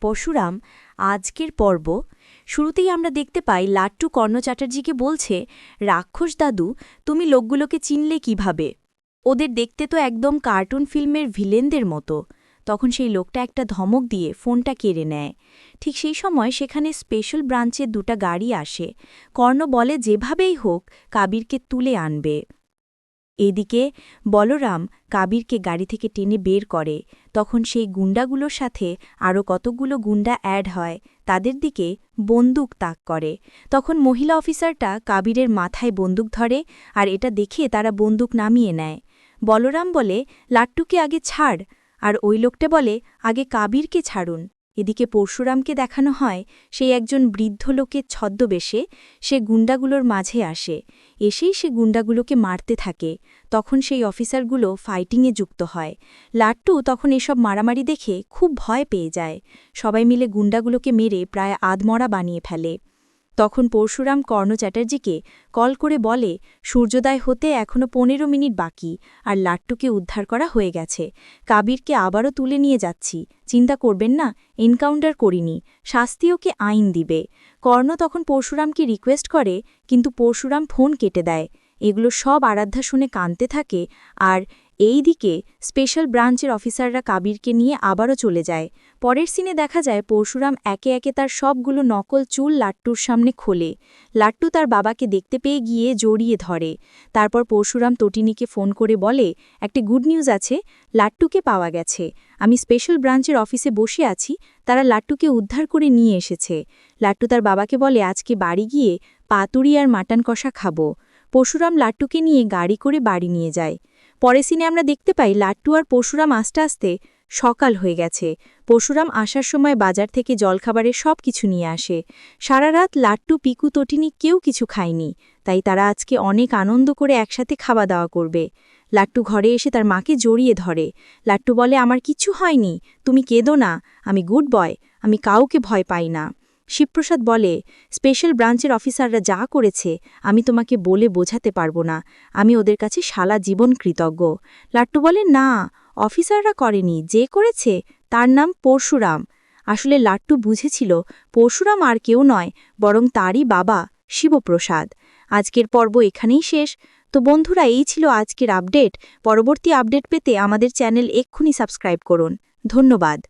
পরশুরাম, আজকের পর্ব। শুরুতেই আমরা দেখতে পাই লাট্টু কর্ণ চ্যাটার্জিকে বলছে, রাক্ষস দাদু, তুমি লোকগুলোকে চিনলে কীভাবে? ওদের দেখতে তো একদম কার্টুন ফিল্মের ভিলেনদের মতো। তখন সেই লোকটা একটা ধমক দিয়ে ফোনটা কেড়ে নেয়। ঠিক সেই সময় সেখানে স্পেশাল ব্রাঞ্চের দুটা গাড়ি আসে। কর্ণ বলে, যেভাবেই হোক, কাবিরকে তুলে আনবে। এদিকে বলরাম কাবিরকে গাড়ি থেকে টেনে বের করে। তখন সেই গুন্ডাগুলোর সাথে আরও কতকগুলো গুন্ডা অ্যাড হয়, তাদের দিকে বন্দুক তাক করে। তখন মহিলা অফিসারটা কাবিরের মাথায় বন্দুক ধরে আর এটা দেখে তারা বন্দুক নামিয়ে নেয়। বলরাম বলে, লাট্টুকে আগে ছাড়। আর ওই লোকটা বলে, আগে কাবিরকে ছাড়ুন। এদিকে পরশুরামকে দেখানো হয় সেই একজন বৃদ্ধ লোকের ছদ্মবেশে সে গুন্ডাগুলোর মাঝে আসে। এসেই সে গুন্ডাগুলোকে মারতে থাকে। তখন সেই অফিসারগুলো ফাইটিংয়ে যুক্ত হয়। লাট্টু তখন এসব মারামারি দেখে খুব ভয় পেয়ে যায়। সবাই মিলে গুন্ডাগুলোকে মেরে প্রায় আধমরা বানিয়ে ফেলে। তখন পরশুরাম কর্ণ চ্যাটার্জিকে কল করে বলে, সূর্যোদয় হতে এখনও পনেরো মিনিট বাকি আর লাট্টুকে উদ্ধার করা হয়ে গেছে। কাবিরকে আবারও তুলে নিয়ে যাচ্ছি। চিন্তা করবেন না, এনকাউন্টার করিনি। শাস্তিওকে আইন দিবে? কর্ণ তখন পরশুরামকে রিকোয়েস্ট করে, কিন্তু পরশুরাম ফোন কেটে দেয়। এগুলো সব আরাধ্যা শুনে কানতে থাকে আর এই দিকে স্পেশাল ব্রাঞ্চের অফিসাররা কাবিরকে নিয়ে আবারও চলে যায়। পরের সিনে দেখা যায় পরশুরাম একে একে তার সবগুলো নকল চুল লাট্টুর সামনে খোলে। লাট্টু তার বাবাকে দেখতে পেয়ে গিয়ে জড়িয়ে ধরে। তারপর পরশুরাম তটিনীকে ফোন করে বলে, একটি গুড নিউজ আছে, লাট্টুকে পাওয়া গেছে। আমি স্পেশাল ব্রাঞ্চের অফিসে বসে আছি, তারা লাট্টুকে উদ্ধার করে নিয়ে এসেছে লাট্টু তার বাবাকে বলে, আজকে বাড়ি গিয়ে পাতুরি আর মাটন কষা খাব পরশুরাম লাট্টুকে নিয়ে গাড়ি করে বাড়ি নিয়ে যায়। পরে সিনে আমরা দেখতে পাই লাট্টু আর পরশুরাম আস্তে আস্তে সকাল হয়ে গেছে। পরশুরাম আসার সময় বাজার থেকে জলখাবারের সব কিছু নিয়ে আসে। সারা রাত লাট্টু, পিকু, তটিনি কেউ কিছু খায়নি, তাই তারা আজকে অনেক আনন্দ করে একসাথে খাওয়া দাওয়া করবে। লাট্টু ঘরে এসে তার মাকে জড়িয়ে ধরে। লাট্টু বলে, আমার কিছু হয়নি, তুমি কেঁদো না, আমি গুড বয়, আমি কাউকে ভয় পাই না। শিবপ্রসাদ বলে, স্পেশাল ব্রাঞ্চের অফিসাররা যা করেছে, আমি তোমাকে বলে বোঝাতে পারব না। আমি ওদের কাছে সারা জীবন কৃতজ্ঞ। লাট্টু বলে, না, অফিসাররা করেনি। যে করেছে, তার নাম পরশুরাম। আসলে লাট্টু বুঝেছিল, পরশুরাম আর কেউ নয়, বরং তারই বাবা শিবপ্রসাদ। আজকের পর্ব এখানেই শেষ। তো বন্ধুরা, এই ছিল আজকের আপডেট। পরবর্তী আপডেট পেতে আমাদের চ্যানেল এক্ষুনি সাবস্ক্রাইব করুন। ধন্যবাদ।